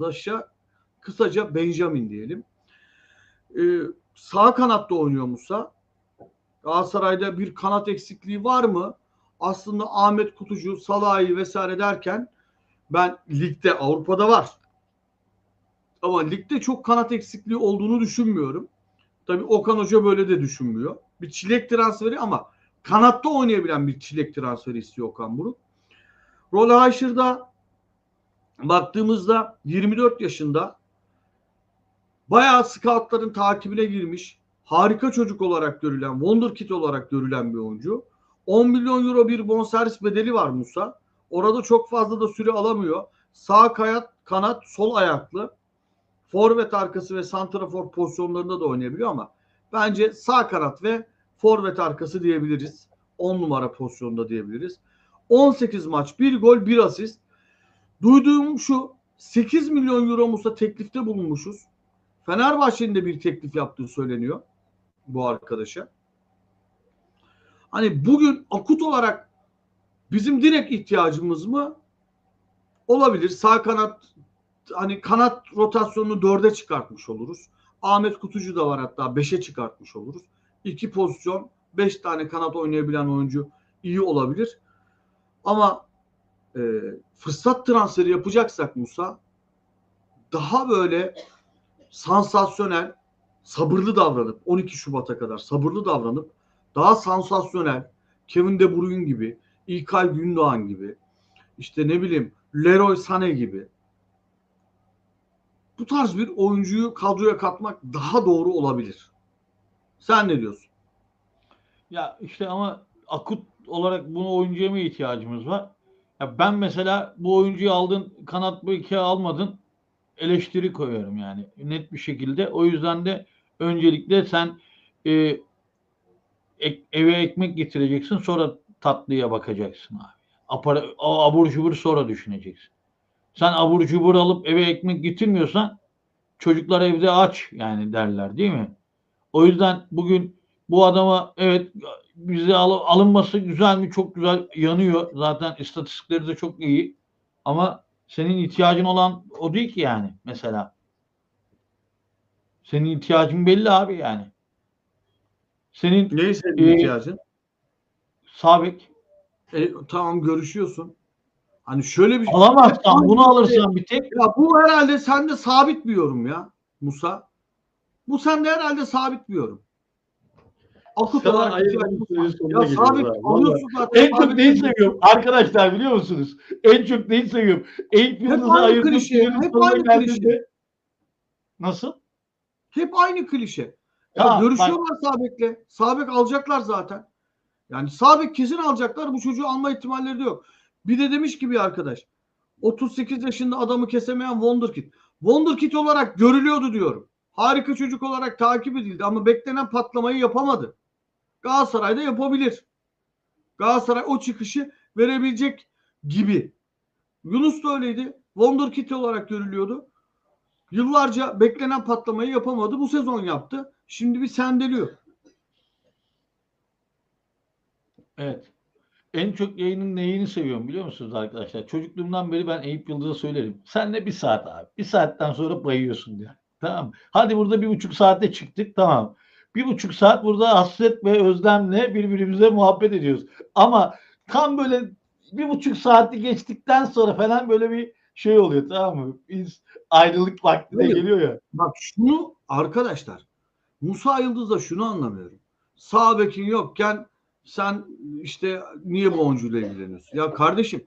arkadaşa kısaca Benjamin diyelim. Ee, sağ kanatta oynuyor Musa. Galatasaray'da bir kanat eksikliği var mı? Aslında Ahmet Kutucu, Salahi vesaire derken ben ligde Avrupa'da var. Ama ligde çok kanat eksikliği olduğunu düşünmüyorum. Tabii Okan Hoca böyle de düşünmüyor. Bir çilek transferi ama kanatta oynayabilen bir çilek transferi istiyor Okan Buruk. Rol Haşır'da baktığımızda 24 yaşında bayağı scoutların takibine girmiş harika çocuk olarak görülen, wonderkid olarak görülen bir oyuncu. 10 milyon euro bir bonservis bedeli var Musa. Orada çok fazla da süre alamıyor. Sağ kayat, kanat, sol ayaklı. Forvet arkası ve santrafor pozisyonlarında da oynayabiliyor ama bence sağ kanat ve forvet arkası diyebiliriz. 10 numara pozisyonda diyebiliriz. 18 maç, 1 gol, 1 asist. Duyduğum şu 8 milyon euro Musa teklifte bulunmuşuz. Fenerbahçe'nin de bir teklif yaptığı söyleniyor bu arkadaşa. Hani bugün akut olarak bizim direkt ihtiyacımız mı? Olabilir. Sağ kanat hani kanat rotasyonunu dörde çıkartmış oluruz. Ahmet Kutucu da var hatta beşe çıkartmış oluruz. İki pozisyon, beş tane kanat oynayabilen oyuncu iyi olabilir. Ama e, fırsat transferi yapacaksak Musa daha böyle sansasyonel sabırlı davranıp 12 Şubat'a kadar sabırlı davranıp daha sansasyonel Kevin De Bruyne gibi, İlkay Gündoğan gibi işte ne bileyim Leroy Sané gibi bu tarz bir oyuncuyu kadroya katmak daha doğru olabilir. Sen ne diyorsun? Ya işte ama akut olarak bunu oyuncuya mı ihtiyacımız var? Ya ben mesela bu oyuncuyu aldın kanat bu ikiye almadın eleştiri koyuyorum yani net bir şekilde. O yüzden de öncelikle sen e, ek, eve ekmek getireceksin sonra tatlıya bakacaksın abi. Apara, abur cubur sonra düşüneceksin. Sen abur cubur alıp eve ekmek getirmiyorsan çocuklar evde aç yani derler değil mi? O yüzden bugün bu adama evet bize al, alınması güzel mi? Çok güzel yanıyor. Zaten istatistikleri de çok iyi. Ama senin ihtiyacın olan o değil ki yani mesela. Senin ihtiyacın belli abi yani. Senin Neye senin e, ihtiyacın? sabek E, tamam görüşüyorsun. Hani şöyle bir şey. alamazsan bunu alırsan bir tek Ya bu herhalde sende sabit bir yorum ya Musa. Bu sende herhalde sabit bir yorum. Bir var. sonuna Ya sabit abi, alıyorsun zaten. en çok neyi seviyorum arkadaşlar biliyor musunuz? En çok neyi seviyorum? Hep Yıldız'ı aynı ayırdım. hep aynı klişe. Nasıl? Hep aynı klişe. Ya Tamam, görüşüyorlar Sabek'le. Sabek alacaklar zaten. Yani Sabek kesin alacaklar. Bu çocuğu alma ihtimalleri de yok. Bir de demiş ki bir arkadaş. 38 yaşında adamı kesemeyen Wonderkid. Wonderkid olarak görülüyordu diyorum. Harika çocuk olarak takip edildi ama beklenen patlamayı yapamadı. Galatasaray'da yapabilir. Galatasaray o çıkışı verebilecek gibi. Yunus da öyleydi. Wonderkid olarak görülüyordu. Yıllarca beklenen patlamayı yapamadı. Bu sezon yaptı. Şimdi bir sendeliyor. Evet. En çok yayının neyini seviyorum biliyor musunuz arkadaşlar? Çocukluğumdan beri ben Eyüp Yıldız'a söylerim. Sen de bir saat abi. Bir saatten sonra bayıyorsun diye. Tamam. Hadi burada bir buçuk saate çıktık. Tamam. Bir buçuk saat burada hasret ve özlemle birbirimize muhabbet ediyoruz. Ama tam böyle bir buçuk saati geçtikten sonra falan böyle bir şey oluyor tamam mı? Biz ayrılık vakti de Evet. geliyor ya. Bak şunu arkadaşlar Musa Yıldız'da şunu anlamıyorum. Sağ bekin yokken sen işte niye bu oyuncuyla ilgileniyorsun? Ya kardeşim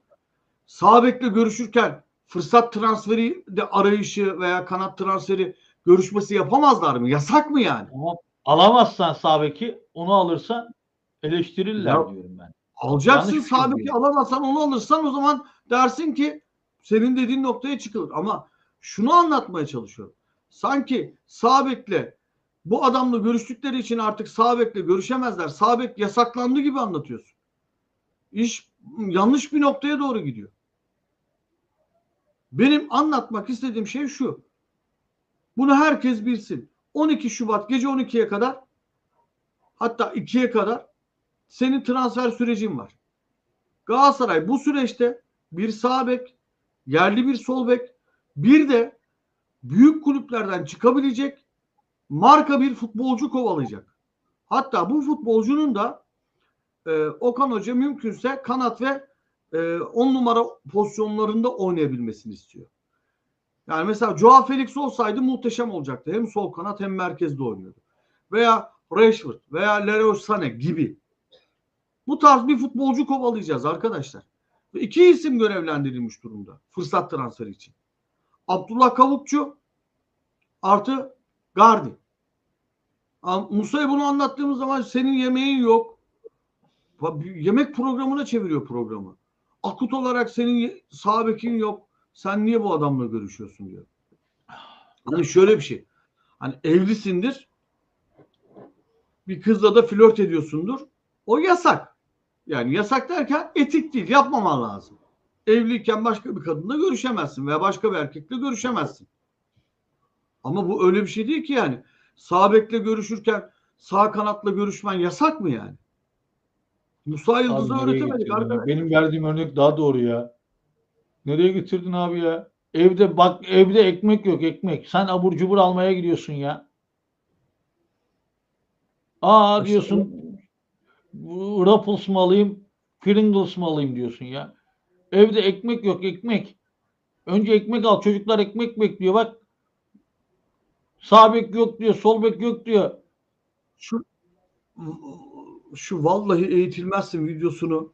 sağ bekle görüşürken fırsat transferi de arayışı veya kanat transferi görüşmesi yapamazlar mı? Yasak mı yani? Ama alamazsan sağ beki onu alırsan eleştirirler Ya- diyorum ben. Alacaksın Yanlış bir sağ beki diyor. alamazsan onu alırsan o zaman dersin ki senin dediğin noktaya çıkılır. Ama şunu anlatmaya çalışıyorum. Sanki sağ bekle bu adamla görüştükleri için artık sağ bekle görüşemezler. Sağ bek yasaklandı gibi anlatıyorsun. İş yanlış bir noktaya doğru gidiyor. Benim anlatmak istediğim şey şu. Bunu herkes bilsin. 12 Şubat gece 12'ye kadar hatta 2'ye kadar senin transfer sürecin var. Galatasaray bu süreçte bir sağ bek, yerli bir sol bek, bir de büyük kulüplerden çıkabilecek marka bir futbolcu kovalayacak. Hatta bu futbolcunun da e, Okan Hoca mümkünse kanat ve 10 numara pozisyonlarında oynayabilmesini istiyor. Yani mesela Joao Felix olsaydı muhteşem olacaktı. Hem sol kanat hem merkezde oynuyordu. Veya Rashford veya Leroy Sané gibi. Bu tarz bir futbolcu kovalayacağız arkadaşlar. İki isim görevlendirilmiş durumda fırsat transferi için. Abdullah Kavukçu artı Gardi. Musa'ya bunu anlattığımız zaman senin yemeğin yok. Yemek programına çeviriyor programı. Akut olarak senin sağ bekin yok. Sen niye bu adamla görüşüyorsun diyor. Hani şöyle bir şey. Hani evlisindir. Bir kızla da flört ediyorsundur. O yasak. Yani yasak derken etik değil. Yapmaman lazım. Evliyken başka bir kadınla görüşemezsin veya başka bir erkekle görüşemezsin. Ama bu öyle bir şey değil ki yani. Sağ bekle görüşürken sağ kanatla görüşmen yasak mı yani? Musa Yıldız'ı öğretemedik arkadaşlar. Benim verdiğim örnek daha doğru ya. Nereye getirdin abi ya? Evde bak evde ekmek yok ekmek. Sen abur cubur almaya gidiyorsun ya. Aa diyorsun Ruffles mı alayım Pringles mı alayım diyorsun ya. Evde ekmek yok ekmek. Önce ekmek al. Çocuklar ekmek bekliyor bak. Sağ bek yok diyor. Sol bek yok diyor. Şu şu vallahi eğitilmezsin videosunu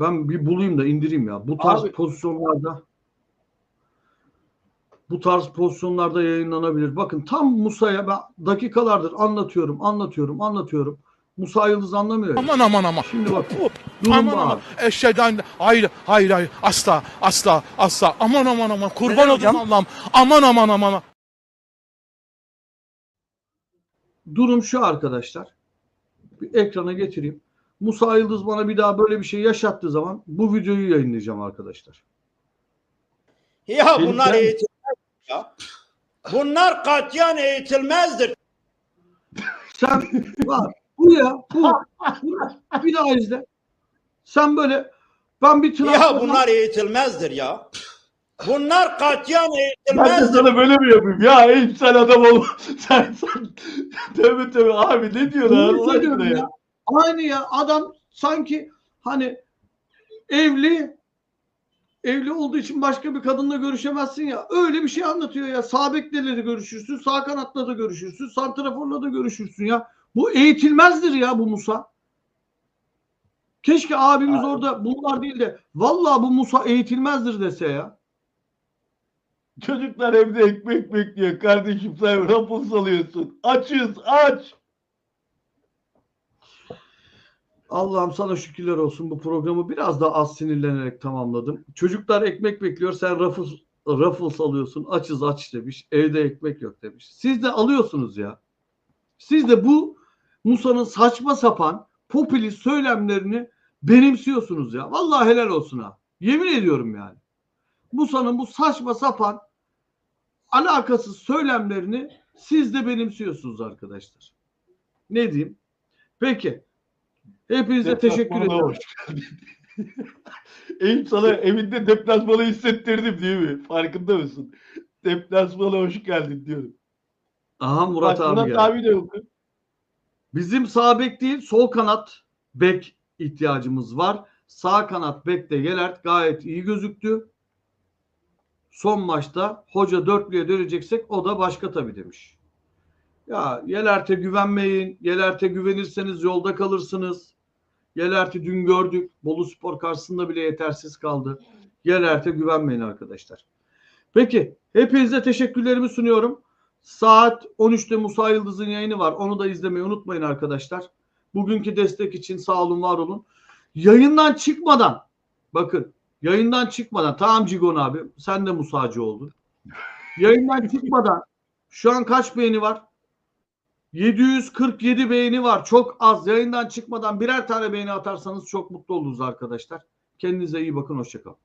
ben bir bulayım da indireyim ya. Bu tarz Abi- pozisyonlarda bu tarz pozisyonlarda yayınlanabilir. Bakın tam Musa'ya ben dakikalardır anlatıyorum, anlatıyorum, anlatıyorum. Musa Yıldız anlamıyor. Aman aman aman. Şimdi bak. Hop, Durum aman bu aman. Eşhedü hayır hayır hayır asla asla asla. Aman aman aman. Kurban olayım? Allah'ım. Aman aman aman. Durum şu arkadaşlar. Bir ekrana getireyim. Musa Yıldız bana bir daha böyle bir şey yaşattığı zaman bu videoyu yayınlayacağım arkadaşlar. Ya Senin bunlar sen- eğitilmez ya. Bunlar katiyen eğitilmezdir. Sen bak bu ya bu, bir daha izle. Sen böyle ben bir Ya transfer bunlar eğitilmezdir ya. Bunlar katiyen Ben de sana böyle mi yapayım? Ya ey sen adam ol. sen sen. Tövbe tövbe abi ne diyorsun Doğru Allah aşkına ya. ya. Aynı ya adam sanki hani evli evli olduğu için başka bir kadınla görüşemezsin ya. Öyle bir şey anlatıyor ya. Sağ beklerle de görüşürsün, sağ kanatla da görüşürsün, santraforla da görüşürsün ya. Bu eğitilmezdir ya bu Musa. Keşke abimiz orada bunlar değil de vallahi bu Musa eğitilmezdir dese ya. Çocuklar evde ekmek bekliyor. Kardeşim sen rapus alıyorsun. Açız aç. Allah'ım sana şükürler olsun bu programı biraz daha az sinirlenerek tamamladım. Çocuklar ekmek bekliyor sen Ruffles, Ruffles alıyorsun açız aç demiş. Evde ekmek yok demiş. Siz de alıyorsunuz ya. Siz de bu Musa'nın saçma sapan popülist söylemlerini benimsiyorsunuz ya. Vallahi helal olsun ha. Yemin ediyorum yani. Musa'nın bu saçma sapan alakasız söylemlerini siz de benimsiyorsunuz arkadaşlar. Ne diyeyim? Peki. Hepinize teşekkür ederim. hoş geldin. Eyüp sana evinde deplasmanı hissettirdim değil mi? Farkında mısın? Deplasmana hoş geldin diyorum. Aha Murat Bak, abi Murat geldi. abi de yok. Bizim sağ bek değil sol kanat bek ihtiyacımız var. Sağ kanat bekte Yelert gayet iyi gözüktü. Son maçta hoca dörtlüye döneceksek o da başka tabii demiş. Ya Yelert'e güvenmeyin. Yelert'e güvenirseniz yolda kalırsınız. Yelert'i dün gördük. Bolu Spor karşısında bile yetersiz kaldı. Yelert'e güvenmeyin arkadaşlar. Peki hepinize teşekkürlerimi sunuyorum. Saat 13'te Musa Yıldız'ın yayını var. Onu da izlemeyi unutmayın arkadaşlar. Bugünkü destek için sağ olun, var olun. Yayından çıkmadan bakın yayından çıkmadan tamam Cigon abi sen de Musacı oldun. Yayından çıkmadan şu an kaç beğeni var? 747 beğeni var. Çok az. Yayından çıkmadan birer tane beğeni atarsanız çok mutlu oluruz arkadaşlar. Kendinize iyi bakın. Hoşçakalın.